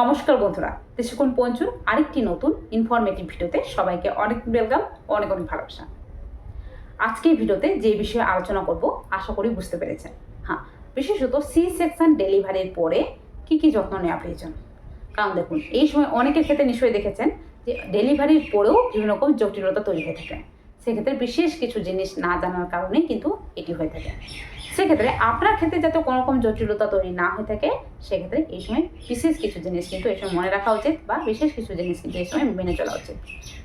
নমস্কার বন্ধুরা দেশকুন পঞ্চুর আরেকটি নতুন ইনফরমেটিভ ভিডিওতে সবাইকে অনেক ওয়েলকাম অনেক অনেক ভালোবাসা। আজকে ভিডিওতে যে বিষয়ে আলোচনা করব, আশা করি বুঝতে পেরেছেন। হ্যাঁ বিশেষত সি সেকশন ডেলিভারির পরে কি কি যত্ন নেওয়া প্রয়োজন? কারণ দেখুন, এই সময় অনেকের ক্ষেত্রে নিশ্চয়ই দেখেছেন যে ডেলিভারির পরেও বিভিন্ন রকম জটিলতা তৈরি হয়ে থাকে। সেক্ষেত্রে বিশেষ কিছু জিনিস না জানার কারণে কিন্তু এটি হয়ে থাকে। সেক্ষেত্রে আপনার ক্ষেত্রে যাতে কোনো রকম জটিলতা তৈরি না হয়ে থাকে, সেক্ষেত্রে এই সময় বিশেষ কিছু জিনিস কিন্তু এই সময় মনে রাখা উচিত বা বিশেষ কিছু জিনিস কিন্তু এই সময় মেনে চলা উচিত।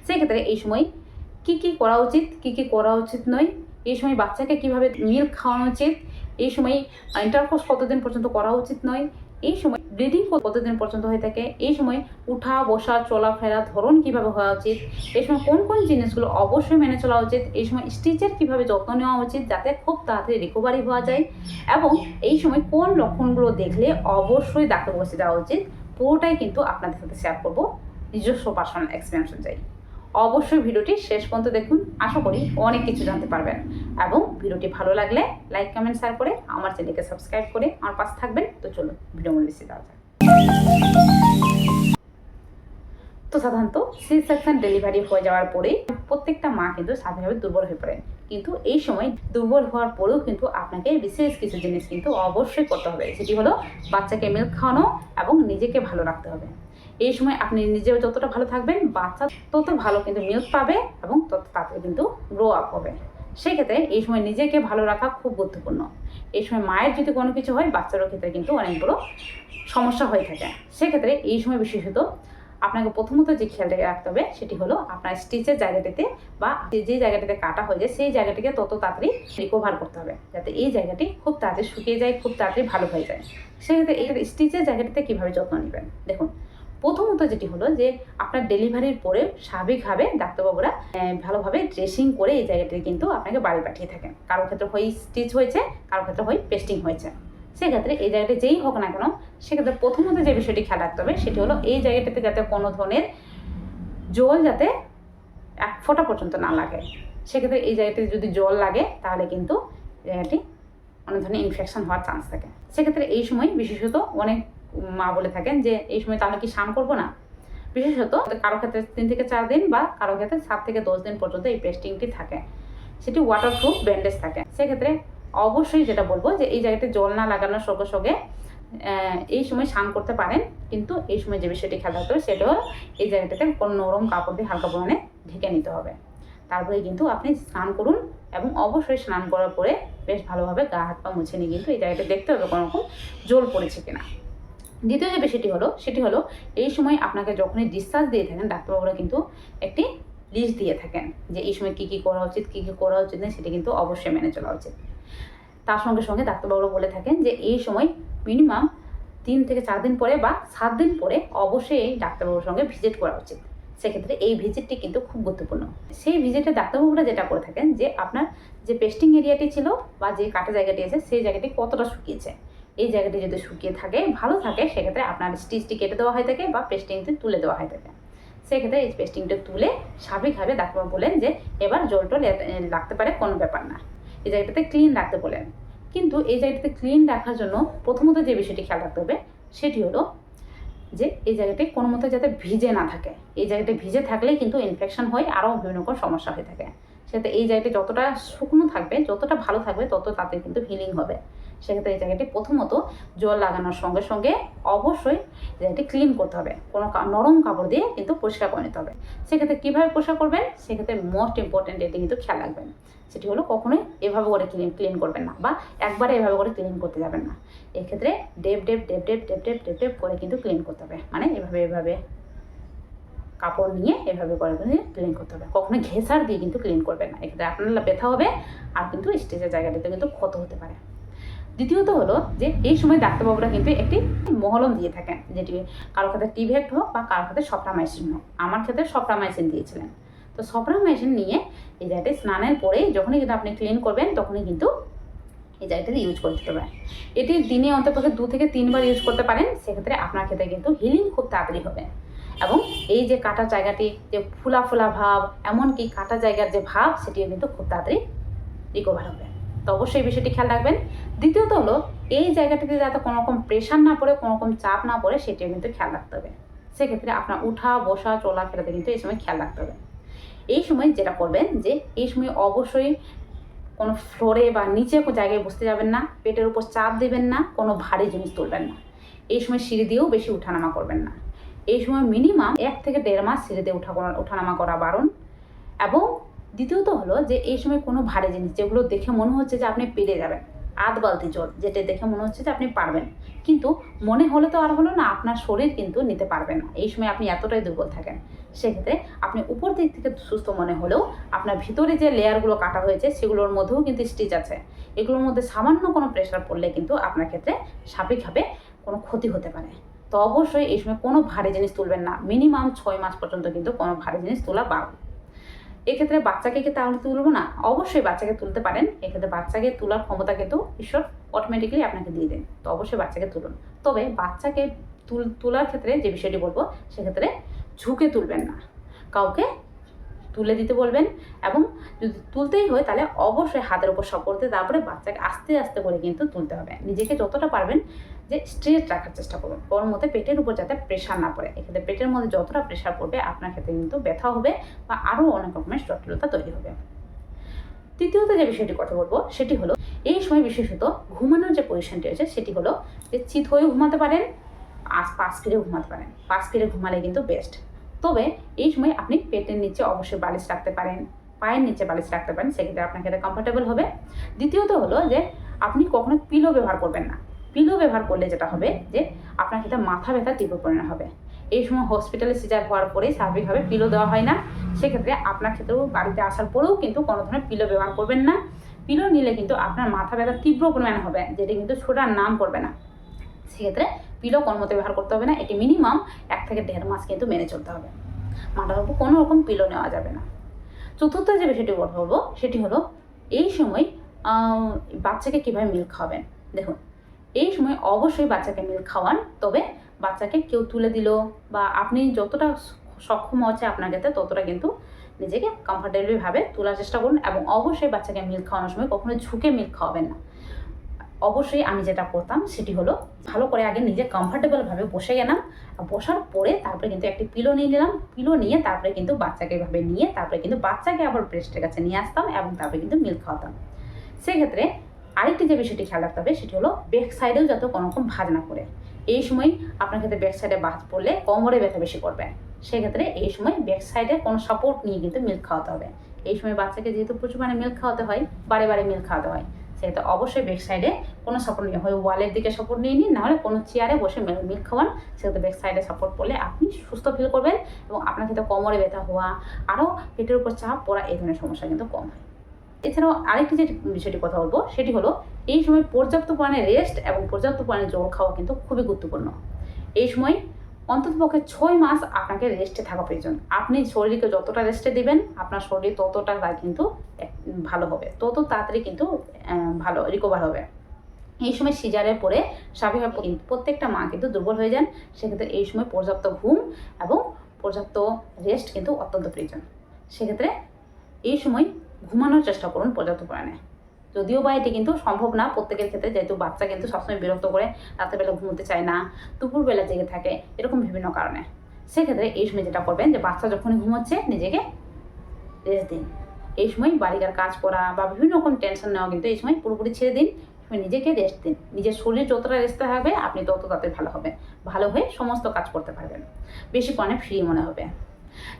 সেক্ষেত্রে এই সময় কি কি করা উচিত, কি কি করা উচিত নয়, এই সময় বাচ্চাকে কীভাবে মিল্ক খাওয়ানো উচিত, এই সময় ইন্টারকোর্স কতদিন পর্যন্ত করা উচিত নয়, এই সময় ব্লিডিং কতদিন পর্যন্ত হয়ে থাকে? এই সময় উঠা, বসা চলাফেরা ধরন কীভাবে হওয়া উচিত? এই সময় কোন কোন জিনিসগুলো অবশ্যই মেনে চলা উচিত? এই সময় স্টিচের কীভাবে যত্ন নেওয়া উচিত যাতে খুব তাড়াতাড়ি রিকভারি হওয়া যায়? এবং এই সময় কোন লক্ষণগুলো দেখলে অবশ্যই ডাক্তার বসে দেওয়া উচিত? পুরোটাই কিন্তু আপনাদের সাথে শেয়ার করব। নিজস্ব পার্সোনাল এক্সপিরিয়েন্স অনুযায়ী অবশ্যই ভিডিওটি শেষ পর্যন্ত দেখুন। আশা করি অনেক কিছু জানতে পারবেন। এবং ভিডিওটি ভালো লাগলে লাইক, কমেন্ট, শেয়ার করে আমার চ্যানেলকে সাবস্ক্রাইব করে আমার পাশে থাকবেন। তো চলুন, ভিডিও মূল বেশি দেওয়া যাক তো সাধারণত সি সেকশন ডেলিভারি হয়ে যাওয়ার পরেই প্রত্যেকটা মা কিন্তু স্বাভাবিকভাবে দুর্বল হয়ে পড়েন। কিন্তু এই সময় দুর্বল হওয়ার পরেও কিন্তু আপনাকে বিশেষ কিছু জিনিস কিন্তু অবশ্যই করতে হবে। সেটি হলো বাচ্চাকে মিল্ক খাওয়ানো এবং নিজেকে ভালো রাখতে হবে। এই সময় আপনি নিজেও যতটা ভালো থাকবেন, বাচ্চা তত ভালো কিন্তু মিল্ক পাবে এবং তত তাড়াতাড়ি কিন্তু গ্রো আপ হবে। সেক্ষেত্রে এই সময় নিজেকে ভালো রাখা খুব গুরুত্বপূর্ণ। এই সময় মায়ের যদি কোনো কিছু হয়, বাচ্চারও ক্ষেত্রে কিন্তু অনেক বড় সমস্যা হয়ে থাকে। সেক্ষেত্রে এই সময় বিশেষত আপনাকে প্রথমত যে খেয়ালটা রাখতে হবে, সেটি হলো আপনার স্টিচের জায়গাটিতে বা যে জায়গাটিতে কাটা হয়ে যায় সেই জায়গাটিকে তত তাড়াতাড়ি রিকভার করতে হবে। যাতে এই জায়গাটি খুব তাড়াতাড়ি শুকিয়ে যায়, খুব তাড়াতাড়ি ভালো হয়ে যায়। সেক্ষেত্রে এই স্টিচের জায়গাটিতে কীভাবে যত্ন নেবেন? দেখুন প্রথমত যেটি হলো যে আপনার ডেলিভারির পরে স্বাভাবিকভাবে ডাক্তারবাবুরা ভালোভাবে ড্রেসিং করে এই জায়গাটি কিন্তু আপনাকে বাড়ি পাঠিয়ে থাকেন। কারও ক্ষেত্রে হয় স্টিচ হয়েছে, কারও ক্ষেত্রে হয় পেস্টিং হয়েছে। সেক্ষেত্রে এই জায়গাটি যেই হোক না কেন, সেক্ষেত্রে প্রথমত যে বিষয়টি খেয়াল রাখতে হবে সেটি হলো এই জায়গাটিতে যাতে কোনো ধরনের জল যাতে এক ফোঁটা পর্যন্ত না লাগে। সেক্ষেত্রে এই জায়গাটিতে যদি জল লাগে, তাহলে কিন্তু জায়গাটি অনেক ধরনের ইনফেকশন হওয়ার চান্স থাকে। সেক্ষেত্রে এই সময় বিশেষত অনেক মা বলে থাকেন যে, এই সময় তাহলে কি স্নান করব না? বিশেষত কারও ক্ষেত্রে তিন থেকে চার দিন বা কারও ক্ষেত্রে সাত থেকে দশ দিন পর্যন্ত এই পেস্টিংটি থাকে। সেটি ওয়াটারপ্রুফ ব্যান্ডেজ থাকে। সেক্ষেত্রে অবশ্যই যেটা বলব যে, এই জায়গাতে জল না লাগানোর সঙ্গে সঙ্গে এই সময় স্নান করতে পারেন। কিন্তু এই সময় যে বিষয়টি খেয়াল রাখতে হবে সেটা হলো এই জায়গাটাতে কোনো নরম কাপড় দিয়ে হালকা পরিমাণে ঢেকে নিতে হবে। তারপরে কিন্তু আপনি স্নান করুন এবং অবশ্যই স্নান করার পরে বেশ ভালোভাবে গা, হাত, পা মুছে নিয়ে কিন্তু এই জায়গাটা দেখতে হবে কোনো রকম জল পড়েছে কিনা। দ্বিতীয় যে বিষয়টি হলো, সেটি হলো এই সময় আপনাকে যখনই ডিসচার্জ দিয়ে থাকেন, ডাক্তারবাবুরা কিন্তু একটি লিস্ট দিয়ে থাকেন যে এই সময় কী কী করা উচিত, কী কী করা উচিত না, সেটি কিন্তু অবশ্যই মেনে চলা উচিত। তার সঙ্গে সঙ্গে ডাক্তারবাবুরা বলে থাকেন যে এই সময় মিনিমাম তিন থেকে চার দিন পরে বা সাত দিন পরে অবশ্যই ডাক্তারবাবুর সঙ্গে ভিজিট করা উচিত। সেক্ষেত্রে এই ভিজিটটি কিন্তু খুব গুরুত্বপূর্ণ। সেই ভিজিটে ডাক্তারবাবুরা যেটা করে থাকেন যে আপনার যে পেস্টিং এরিয়াটি ছিল বা যে কাটা জায়গাটি আছে, সেই জায়গাটি কতটা শুকিয়েছে। এই জায়গাটি যদি শুকিয়ে থাকে, ভালো থাকে, সেক্ষেত্রে আপনার স্টিচটি কেটে দেওয়া হয়ে থাকে বা পেস্টিংটি তুলে দেওয়া হয়ে থাকে। সেক্ষেত্রে এই পেস্টিংটা তুলে স্বাভাবিকভাবে ডাক্তারবাবু বলেন যে এবার জলটা লাগতে পারে কোনো ব্যাপার না। এই জায়গাটাতে ক্লিন রাখতে বলেন। কিন্তু এই জায়গাটাতে ক্লিন রাখার জন্য প্রথমত যে বিষয়টি খেয়াল রাখতে হবে, সেটি হলো যে এই জায়গাটি কোনো মতো যাতে ভিজে না থাকে। এই জায়গাটি ভিজে থাকলেই কিন্তু ইনফেকশন হয়ে, আরও বিভিন্ন রকম সমস্যা হয়ে থাকে। সেক্ষেত্রে এই জায়গাটি যতটা শুকনো থাকবে, যতটা ভালো থাকবে, তত তাতে কিন্তু হিলিং হবে। সেক্ষেত্রে এই জায়গাটি প্রথমত জল লাগানোর সঙ্গে সঙ্গে অবশ্যই জায়গাটি ক্লিন করতে হবে। কোনো নরম কাপড় দিয়ে কিন্তু পরিষ্কার করে নিতে হবে। সেক্ষেত্রে কীভাবে পরিষ্কার করবেন? সেক্ষেত্রে মোস্ট ইম্পর্টেন্ট এটি কিন্তু খেয়াল রাখবেন। সেটি হলো কখনোই এভাবে করে ক্লিন ক্লিন করবেন না বা একবারে এভাবে করে ক্লিন করতে যাবেন না। এক্ষেত্রে ডেপ ডেপ ডেপ ডেপ ডেপ ডেপ ডেপ ডেপ করে কিন্তু ক্লিন করতে হবে। মানে এভাবে এভাবে কাপড় নিয়ে এভাবে করে ক্লিন করতে হবে। কখনো ঘেঁষার দিয়ে কিন্তু ক্লিন করবেন না। এক্ষেত্রে আপনার ব্যথা হবে আর কিন্তু স্টেজের জায়গাটিতে কিন্তু ক্ষত হতে পারে। দ্বিতীয়ত হলো যে এই সময় ডাক্তারবাবুরা কিন্তু একটি মহলম দিয়ে থাকেন, যেটি কারও ক্ষেত্রে টিভেক্ট হোক বা কারও ক্ষেত্রে সপ্রামাইসিন হোক। আমার ক্ষেত্রে সপ্রামাইসিন দিয়েছিলেন। তো সপ্রামাইসিন নিয়ে এই জায়গাটি স্নানের পরেই যখনই কিন্তু আপনি ক্লিন করবেন, তখনই কিন্তু এই জায়গাটাতে ইউজ করে দিতে পারেন। এটি দিনে অন্তপক্ষে দু থেকে তিনবার ইউজ করতে পারেন, সেক্ষেত্রে আপনার ক্ষেত্রে কিন্তু হিলিং খুব তাড়াতাড়ি হবে। এবং এই যে কাটা জায়গাটি, যে ফুলা ফুলা ভাব, এমনকি কাটা জায়গার যে ভাব, সেটিও কিন্তু খুব তাড়াতাড়ি রিকভার হবে। তো অবশ্যই বিষয়টি খেয়াল রাখবেন। দ্বিতীয়ত হলো, এই জায়গাটিতে যাতে কোনো রকম প্রেশার না পড়ে, কোনো রকম চাপ না পড়ে, সেটিও কিন্তু খেয়াল রাখতে হবে। সেক্ষেত্রে আপনার উঠা, বসা চলাফেরাতে কিন্তু এই সময় খেয়াল রাখতে হবে। এই সময় যেটা করবেন যে, এই সময় অবশ্যই কোনো ফ্লোরে বা নিচে জায়গায় বসতে যাবেন না, পেটের উপর চাপ দেবেন না, কোনো ভারী জিনিস তুলবেন না। এই সময় সিঁড়ি দিয়েও বেশি উঠানামা করবেন না। এই সময় মিনিমাম এক থেকে দেড় মাস সিঁড়ি দিয়ে উঠা ওঠানামা করা বারণ। এবং দ্বিতীয়ত হলো যে, এই সময় কোনো ভারী জিনিস, যেগুলো দেখে মনে হচ্ছে যে আপনি পেরে যাবেন আধ বালতি জল, যেটা দেখে মনে হচ্ছে যে আপনি পারবেন। কিন্তু মনে হলে তো আর হলো না, আপনার শরীর কিন্তু নিতে পারবে না। এই সময় আপনি এতটাই দুর্বল থাকেন। সেক্ষেত্রে আপনি উপর দিক থেকে সুস্থ মনে হলেও আপনার ভিতরে যে লেয়ারগুলো কাটা হয়েছে, সেগুলোর মধ্যেও কিন্তু স্টিচ আছে। এগুলোর মধ্যে সামান্য কোনো প্রেশার পড়লে কিন্তু আপনার ক্ষেত্রে সাপেক্ষভাবে কোনো ক্ষতি হতে পারে। তো অবশ্যই এই সময় কোনো ভারী জিনিস তুলবেন না। মিনিমাম ছয় মাস পর্যন্ত কিন্তু কোনো ভারী জিনিস তোলা বারণ এক্ষেত্রে বাচ্চাকে কি তাহলে তুলবো না? অবশ্যই বাচ্চাকে তুলতে পারেন। এক্ষেত্রে বাচ্চাকে তোলার ক্ষমতা কিন্তু ঈশ্বর অটোমেটিক্যালি আপনাকে দিয়ে দেন। তো অবশ্যই বাচ্চাকে তুলুন। তবে বাচ্চাকে তুল তোলার ক্ষেত্রে যে বিষয়টি বলব, সেক্ষেত্রে ঝুঁকে তুলবেন না। কাউকে তুলে দিতে বলবেন এবং যদি তুলতেই হয় তাহলে অবশ্যই হাতের উপর সাপোর্ট দিয়ে তারপরে বাচ্চাকে আস্তে আস্তে করে কিন্তু তুলতে হবে। নিজেকে যতটা পারবেন যে স্ট্রেট রাখার চেষ্টা করুন। ওর মধ্যে পেটের উপর যাতে প্রেশার না পড়ে। এক্ষেত্রে পেটের মধ্যে যতটা প্রেশার পড়বে আপনার ক্ষেত্রে কিন্তু ব্যথা হবে বা আরও অনেক রকমের জটিলতা তৈরি হবে। তৃতীয়ত যে বিষয়টি কথা বলব সেটি হলো, এই সময় বিশেষত ঘুমানোর যে পজিশনটি আছে সেটি হলো যে চিত হয়ে ঘুমাতে পারেন আস পাশ ফিরে ঘুমাতে পারেন। পাশ ফিরে ঘুমালে কিন্তু বেস্ট তবে এই সময় আপনি পেটের নিচে অবশ্যই বালিশ রাখতে পারেন, পায়ের নিচে বালিশ রাখতে পারেন, সেক্ষেত্রে আপনার ক্ষেত্রে কমফোর্টেবল হবে। দ্বিতীয়ত হলো যে, আপনি কখনো পিলো ব্যবহার করবেন না। পিলো ব্যবহার করলে যেটা হবে যে, আপনার ক্ষেত্রে মাথা ব্যথা তীব্র পরিমাণে হবে। এই সময় হসপিটালে সিজার হওয়ার পরে স্বাভাবিকভাবে পিলো দেওয়া হয় না। সেক্ষেত্রে আপনার ক্ষেত্রেও বাড়িতে আসার পরেও কিন্তু কোনো ধরনের পিলো ব্যবহার করবেন না। পিলো নিলে কিন্তু আপনার মাথা ব্যথা তীব্র পরিমাণে হবে, যেটি কিন্তু ছোটার নাম করবে না। সেক্ষেত্রে পিলো কোনো মতে ব্যবহার করতে হবে না, এটি মিনিমাম এক থেকে দেড় মাস কিন্তু মেনে চলতে হবে। মাথার উপর কোনো রকম পিলো নেওয়া যাবে না। চতুর্থ যে বিষয়টি বলব সেটি হলো এই সময় বাচ্চাকে কীভাবে মিল্ক খাওয়াবেন? দেখুন, এই সময় অবশ্যই বাচ্চাকে মিল্ক খাওয়ান, তবে বাচ্চাকে কেউ তুলে দিল বা আপনি যতটা সক্ষম আছে আপনার ক্ষেত্রে ততটা কিন্তু নিজেকে কমফর্টেবলিভাবে তোলার চেষ্টা করুন এবং অবশ্যই বাচ্চাকে মিল্ক খাওয়ানোর সময় কখনো ঝুঁকে মিল্ক খাওয়াবেন না। অবশ্যই আমি যেটা করতাম সেটি হলো ভালো করে আগে নিজে কমফর্টেবলভাবে বসে গেলাম। বসার পরে তারপরে কিন্তু একটি পিলো নিয়ে নিলাম। পিলো নিয়ে তারপরে কিন্তু বাচ্চাকে এভাবে নিয়ে তারপরে কিন্তু বাচ্চাকে আবার ব্রেস্টের কাছে নিয়ে আসতাম এবং তারপরে কিন্তু মিল্ক খাওয়াতাম। সেক্ষেত্রে আরেকটি যে বিষয়টি খেয়াল রাখতে হবে সেটি হলো ব্যাক সাইডেও যাতে কোনো রকম ভাজ না করে এই সময় আপনার ক্ষেত্রে ব্যাক সাইডে ভাজ পড়লে কোমরে ব্যথা বেশি করবে। সেক্ষেত্রে এই সময় ব্যাক সাইডে কোনো সাপোর্ট নিয়ে কিন্তু মিল্ক খাওয়াতে হবে। এই সময় বাচ্চাকে যেহেতু প্রচুর মানে মিল্ক খাওয়াতে হয়, বারে বারে মিল্ক খাওয়াতে হয়। সেক্ষেত্রে অবশ্যই ব্যাক সাইডে কোনো সাপোর্ট নিয়ে হয় ওয়ালের দিকে সাপোর্ট নিয়ে নিন, নাহলে কোনো চেয়ারে বসে মিল্ক খাওয়ান সেক্ষেত্রে ব্যাক সাইডে সাপোর্ট পড়লে আপনি সুস্থ ফিল করবেন এবং আপনার ক্ষেত্রে কোমরে ব্যথা হওয়া, আরও পেটের উপর চাপ পড়া, এই ধরনের সমস্যা কিন্তু কম হয়। এছাড়াও আরেকটি যে বিষয়টি কথা বলব, সেটি হলো এই সময় পর্যাপ্ত পরিমাণে রেস্ট এবং পর্যাপ্ত পরিমাণে জল খাওয়া কিন্তু খুবই গুরুত্বপূর্ণ। এই সময় অন্ততপক্ষে ছয় মাস আপনাকে রেস্টে থাকা প্রয়োজন। আপনি শরীরকে যতটা রেস্টে দিবেন, আপনার শরীর ততটা কিন্তু ভালো হবে। তত তাড়াতাড়ি কিন্তু ভালো রিকভার হবে। এই সময় সিজারে পরে স্বাভাবিকভাবে কিন্তু প্রত্যেকটা মা কিন্তু দুর্বল হয়ে যান। সেক্ষেত্রে এই সময় পর্যাপ্ত ঘুম এবং পর্যাপ্ত রেস্ট কিন্তু অত্যন্ত প্রয়োজন। সেক্ষেত্রে এই সময় ঘুমানোর চেষ্টা করুন পর্যাপ্ত পরিমাণে। যদিও বা এটি কিন্তু সম্ভব না, প্রত্যেকের ক্ষেত্রে যেহেতু বাচ্চা কিন্তু সবসময় বিরক্ত করে রাতেরবেলা ঘুমোতে চায় না, দুপুরবেলা জেগে থাকে, এরকম বিভিন্ন কারণে। সেক্ষেত্রে এই সময় যেটা করবেন যে বাচ্চা যখনই ঘুমোচ্ছে, নিজেকে রেস্ট দিন। এই সময় বাড়িকার কাজ করা বা বিভিন্ন রকম টেনশন নেওয়া কিন্তু এই সময় পুরোপুরি ছেড়ে দিন নিজেকে রেস্ট দিন। নিজের শরীর যতটা রেস্ট হবে, আপনি তত তাতে ভালো হবে ভালো হয়ে সমস্ত কাজ করতে পারবেন। বেশি পরিমাণে ফ্রি মনে হবে।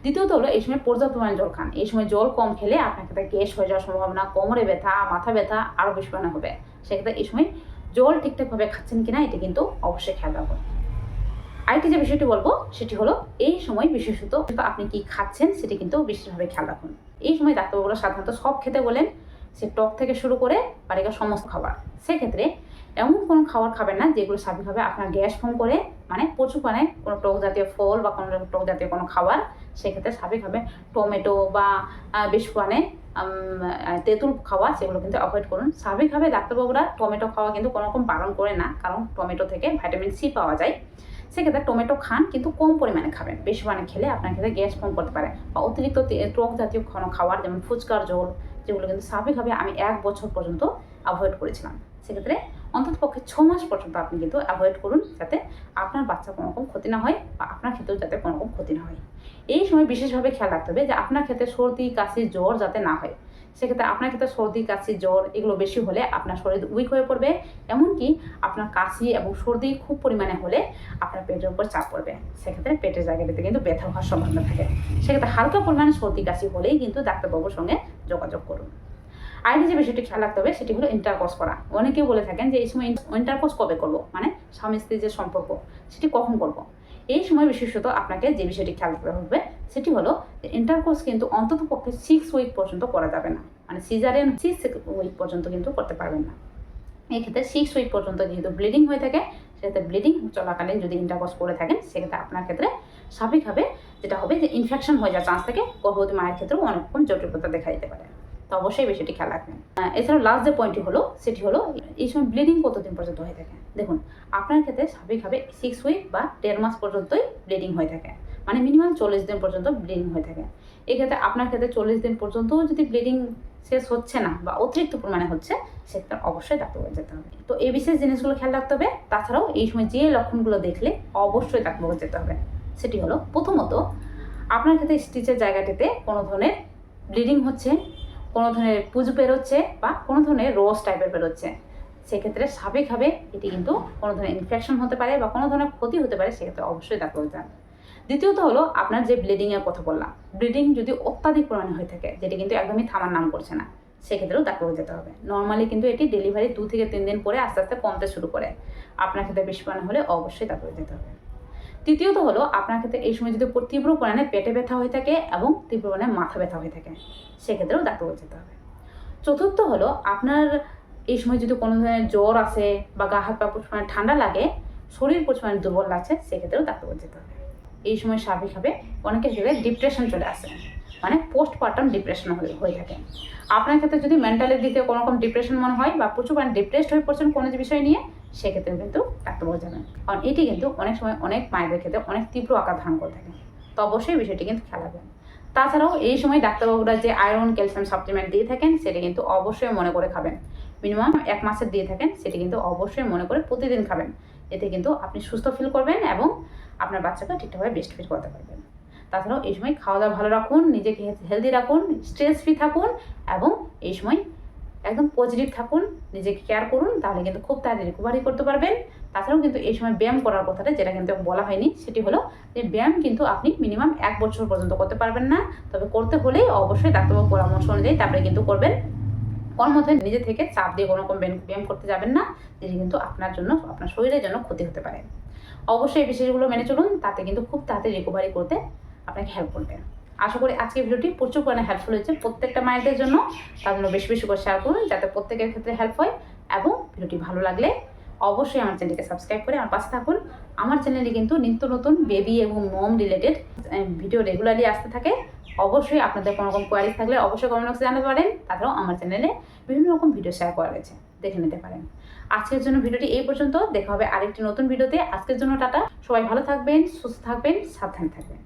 দ্বিতীয়ত হলো, এই সময় পর্যাপ্ত পরিমাণে জল খান। এই সময় জল কম খেলে আপনার ক্ষেত্রে গ্যাস হয়ে যাওয়ার সম্ভাবনা, কোমরে ব্যথা, মাথা ব্যথা আরও বেশি পরিমাণে হবে। সেক্ষেত্রে এই সময় জল ঠিকঠাকভাবে খাচ্ছেন কিনা এটা কিন্তু অবশ্যই খেয়াল রাখুন আরেকটি যে বিষয়টি বলব, সেটি হলো, এই সময় বিশেষত আপনি কি খাচ্ছেন সেটি কিন্তু বিশেষভাবে খেয়াল রাখুন। এই সময় ডাক্তারবাবুরা সাধারণত সব খেতে বলেন, সে টক থেকে শুরু করে বাড়িকার সমস্ত খাবার। সেক্ষেত্রে এমন কোনো খাবার খাবেন না যেগুলো স্বাভাবিকভাবে আপনার গ্যাস ফর্ম করে মানে প্রচুর পরিমাণে কোনো টক জাতীয় ফল বা কোনো টক জাতীয় কোনো খাবার সেক্ষেত্রে স্বাভাবিকভাবে টমেটো বা বেশ পরিমাণে তেঁতুল খাওয়া সেগুলো কিন্তু অ্যাভয়েড করুন। স্বাভাবিকভাবে ডাক্তারবাবুরা টমেটো খাওয়া কিন্তু কোনো রকম বারণ করে না, কারণ টমেটো থেকে ভাইটামিন সি পাওয়া যায়। সেক্ষেত্রে টমেটো খান কিন্তু কম পরিমাণে খাবেন। বেশি পরিমাণে খেলে আপনার ক্ষেত্রে গ্যাস ফর্ম করতে পারে বা অতিরিক্ত টক জাতীয় কোনো খাবার যেমন ফুচকার জল যেগুলো কিন্তু স্বাভাবিকভাবে আমি এক বছর পর্যন্ত অ্যাভয়েড করেছিলাম। সেক্ষেত্রে অন্তত পক্ষে ছ মাস পর্যন্ত আপনি কিন্তু অ্যাভয়েড করুন যাতে আপনার বাচ্চা কোনো রকম ক্ষতি না হয় বা আপনার ক্ষেত্রেও যাতে কোনো রকম ক্ষতি না হয়। এই সময় বিশেষভাবে খেয়াল রাখতে হবে যে আপনার ক্ষেত্রে সর্দি, কাশি, জ্বর যাতে না হয়। সেক্ষেত্রে আপনার ক্ষেত্রে সর্দি, কাশি, জ্বর এগুলো বেশি হলে আপনার শরীর উইক হয়ে পড়বে, এমনকি আপনার কাশি এবং সর্দি খুব পরিমাণে হলে আপনার পেটের উপর চাপ পড়বে। সেক্ষেত্রে পেটের জায়গাটিতে কিন্তু ব্যথা হওয়ার সম্ভাবনা থাকে। সেক্ষেত্রে হালকা পরিমাণে সর্দি, কাশি হলেই কিন্তু ডাক্তারবাবুর সঙ্গে যোগাযোগ করুন। আরেকটি যে বিষয়টি খেয়াল রাখতে হবে, সেটি হলো ইন্টারকোর্স করা। অনেকেই বলে থাকেন যে এই সময় ইন্টারকোর্স কবে করব? মানে স্বামী স্ত্রীর যে সম্পর্ক, সেটি কখন করব? এই সময় বিশেষত আপনাকে যে বিষয়টি খেয়াল রাখতে হবে, সেটি হলো ইন্টারকোর্স কিন্তু অন্তত পক্ষে সিক্স উইক পর্যন্ত করা যাবে না। মানে সিজারিয়ান সিক্স উইক পর্যন্ত কিন্তু করতে পারবেন না। এক্ষেত্রে সিক্স উইক পর্যন্ত যেহেতু ব্লিডিং হয়ে থাকে, সেক্ষেত্রে ব্লিডিং চলাকালীন যদি ইন্টারকোর্স করে থাকেন, সেক্ষেত্রে আপনার ক্ষেত্রে স্বাভাবিকভাবে যেটা হবে যে ইনফেকশন হয়ে যাওয়ার চান্স থাকে। গর্ভবতী মায়ের ক্ষেত্রেও অনেক রকম জটিলতা দেখা দিতে পারে। তো অবশ্যই বিষয়টি খেয়াল রাখবেন। এছাড়াও লাস্ট যে পয়েন্টটি হলো, সেটি হলো এই সময় ব্লিডিং কতদিন পর্যন্ত হয়ে থাকে? দেখুন, আপনার ক্ষেত্রে স্বাভাবিকভাবে সিক্স উইক বা দেড় মাস পর্যন্তই ব্লিডিং হয়ে থাকে। মানে মিনিমাম চল্লিশ দিন পর্যন্ত ব্লিডিং হয়ে থাকে। এক্ষেত্রে আপনার ক্ষেত্রে চল্লিশ দিন পর্যন্তও যদি ব্লিডিং শেষ হচ্ছে না বা অতিরিক্ত পরিমাণে হচ্ছে, সেক্ষেত্রে অবশ্যই ডাক্তারবাবু যেতে হবে। তো এই বিশেষ জিনিসগুলো খেয়াল রাখতে হবে। তাছাড়াও এই সময় যে লক্ষণগুলো দেখলে অবশ্যই ডাক্তারবাবু যেতে হবে। সেটি হলো প্রথমত, আপনার ক্ষেত্রে স্টিচের জায়গাটিতে কোনো ধরনের ব্লিডিং হচ্ছে কোনো ধরনের পুজ বেরোচ্ছে বা কোনো ধরনের রোজ টাইপের বেরোচ্ছে। সেক্ষেত্রে স্বাভাবিকভাবে এটি কিন্তু কোনো ধরনের ইনফেকশন হতে পারে বা কোনো ধরনের ক্ষতি হতে পারে, সেক্ষেত্রে অবশ্যই ডাক্তার যান। দ্বিতীয়ত হলো আপনার যে ব্লিডিংয়ের কথা বললাম ব্লিডিং যদি অত্যাধিক পরিমাণে হয়ে থাকে, যেটি কিন্তু একদমই থামার নাম করছে না, সেক্ষেত্রেও ডাক্তারবাবু যেতে হবে। নর্মালি কিন্তু এটি ডেলিভারি দু থেকে তিন দিন পরে আস্তে আস্তে কমতে শুরু করে। আপনার ক্ষেত্রে বেশি পরিমাণে হলে অবশ্যই ডাক্তারবাবু যেতে হবে। তৃতীয়ত হলো, আপনার ক্ষেত্রে এই সময় যদি তীব্র পরিমাণে পেটে ব্যথা হয়ে থাকে এবং তীব্র পরিমাণে মাথা ব্যথা হয়ে থাকে, সেক্ষেত্রেও ডাক্তারবাবু যেতে হবে। চতুর্থ হলো, আপনার এই সময় যদি কোনো ধরনের জ্বর আসে বা গা হাত পা পরিমাণে ঠান্ডা লাগে, শরীর পরিমাণে দুর্বল লাগছে, সেক্ষেত্রেও ডাক্তারবাবু যেতে হবে। এই সময় স্বাভাবিকভাবে অনেকের ক্ষেত্রে ডিপ্রেশন চলে আসে। মানে পোস্ট পার্টাম ডিপ্রেশন হয়ে থাকে। আপনার ক্ষেত্রে যদি মেন্টালের দিকে কোনো রকম ডিপ্রেশন মনে হয় বা প্রচুর পরিমাণে ডিপ্রেসড হয়ে পড়ছেন কোনো বিষয় নিয়ে সেক্ষেত্রেও কিন্তু ডাক্তারবাবু যাবেন কারণ এটি কিন্তু অনেক সময় অনেক মায়েদের ক্ষেত্রে অনেক তীব্র আকার ধারণ করে থাকে। তো অবশ্যই বিষয়টি কিন্তু খেয়াল রাখবেন। তাছাড়াও এই সময় ডাক্তারবাবুরা যে আয়রন ক্যালসিয়াম সাপ্লিমেন্ট দিয়ে থাকেন, সেটি কিন্তু অবশ্যই মনে করে খাবেন। মিনিমাম এক মাসের দিয়ে থাকেন, সেটি কিন্তু অবশ্যই মনে করে প্রতিদিন খাবেন। এতে কিন্তু আপনি সুস্থ ফিল করবেন এবং আপনার বাচ্চাকে ঠিকঠাকভাবে বেস্ট ফিল করতে পারবেন। তাছাড়াও এই সময় খাওয়া দাওয়া ভালো রাখুন, নিজেকে হেলদি রাখুন স্ট্রেস ফ্রি থাকুন এবং এই সময় একদম পজিটিভ থাকুন, নিজেকে কেয়ার করুন, তাহলে কিন্তু খুব তাড়াতাড়ি রিকভারি করতে পারবেন। তাছাড়াও কিন্তু এই সময় ব্যায়াম করার কথাটা যেটা কিন্তু বলা হয়নি, সেটি হলো যে ব্যায়াম কিন্তু আপনি মিনিমাম এক বছর পর্যন্ত করতে পারবেন না। তবে করতে হলেই অবশ্যই ডাক্তারবাবু পরামর্শ অনুযায়ী তারপরে কিন্তু করবেন। ওর মধ্যে নিজে থেকে চাপ দিয়ে কোনো রকম ব্যায়াম করতে যাবেন না, যেটি কিন্তু আপনার জন্য, আপনার শরীরের জন্য ক্ষতি হতে পারে। অবশ্যই এই বিষয়গুলো মেনে চলুন, তাতে কিন্তু খুব তাড়াতাড়ি রিকভারি করতে আপনাকে হেল্প করবে। আশা করি আজকে ভিডিওটি প্রচুর পরিমাণে হেল্পফুল হয়েছে। প্রত্যেকটা মায়েদের জন্য তার জন্য বেশি বেশি করে শেয়ার করুন, যাতে প্রত্যেকের ক্ষেত্রে হেল্প হয় এবং ভিডিওটি ভালো লাগলে অবশ্যই আমার চ্যানেলকে সাবস্ক্রাইব করে আমার পাশে থাকুন। আমার চ্যানেলে কিন্তু নিত্য নতুন বেবি এবং মম রিলেটেড ভিডিও রেগুলারলি আসতে থাকে। অবশ্যই আপনাদের কোনো রকম কোয়ারিজ থাকলে অবশ্যই কমেন্ট বক্সে জানাতে পারেন। তাছাড়াও আমার চ্যানেলে বিভিন্ন রকম ভিডিও শেয়ার করা রয়েছে। দেখে নিতে পারেন। আজকের জন্য ভিডিওটি এই পর্যন্ত। দেখা হবে আরেকটি নতুন ভিডিওতে আজকের জন্য টাটা। সবাই ভালো থাকবেন, সুস্থ থাকবেন, সাবধানে থাকবেন।